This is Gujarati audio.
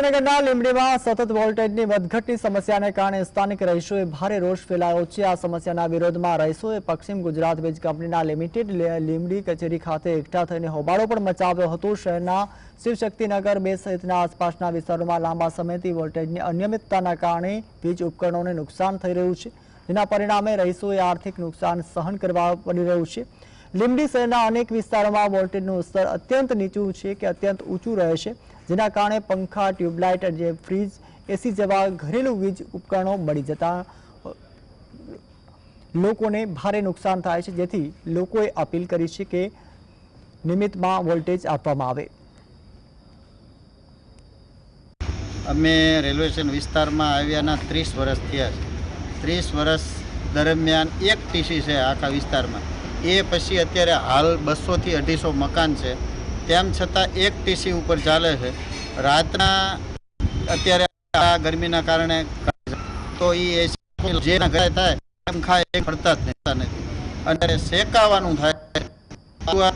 સુરેન્દ્રનગરના લીંબડીમાં સતત વોલ્ટેજની વધઘટની સમસ્યાને કારણે સ્થાનિક રહીશોએ ભારે રોષ ફેલાયો છે. આ સમસ્યાના વિરોધમાં રહીશોએ પશ્ચિમ ગુજરાત વીજ કંપનીના લિમિટેડ લે- લીંબડી કચેરી ખાતે એકઠા થઈને હોબાળો પણ મચાવ્યો હતો. શહેરના શિવશક્તિનગર બે સહિતના આસપાસના વિસ્તારોમાં લાંબા સમયથી વોલ્ટેજની અનિયમિતતાના કારણે વીજ ઉપકરણોને નુકસાન થઈ રહ્યું છે. જેના પરિણામે રહીશોએ આર્થિક નુકસાન સહન કરવા પડી રહ્યું છે. લીંબડી શહેરના અનેક વિસ્તારોમાં વોલ્ટેજનું સ્તર અત્યંત નીચું છે કે અત્યંત ઊંચું રહે છે, જેના કારણે પંખા, ટ્યુબલાઇટ જે ફ્રીજ, એસી જેવા ઘરેલું વીજ ઉપકરણો બળી જતા લોકોને ભારે નુકસાન થાય છે. જેથી લોકોએ અપીલ કરી છે કે નિમિત્તમાં વોલ્ટેજ આપવામાં આવે. અમે રેલવે સ્ટેશન વિસ્તારમાં આવ્યાના ત્રીસ વર્ષ થયા છે. ત્રીસ વર્ષ દરમિયાન એક ટીસી છે આખા વિસ્તારમાં. એ પછી અત્યારે હાલ બસોથી અઢીસો મકાન છે. તેમ છતાં એક ટીસી ઉપર ચાલે છે. રાતના અત્યારે આ ગરમીના કારણે તો એ એસી જે ઘરે થાય એમ ખાય એ ફરતા જ નથી. અને શેકાવાનું થાય.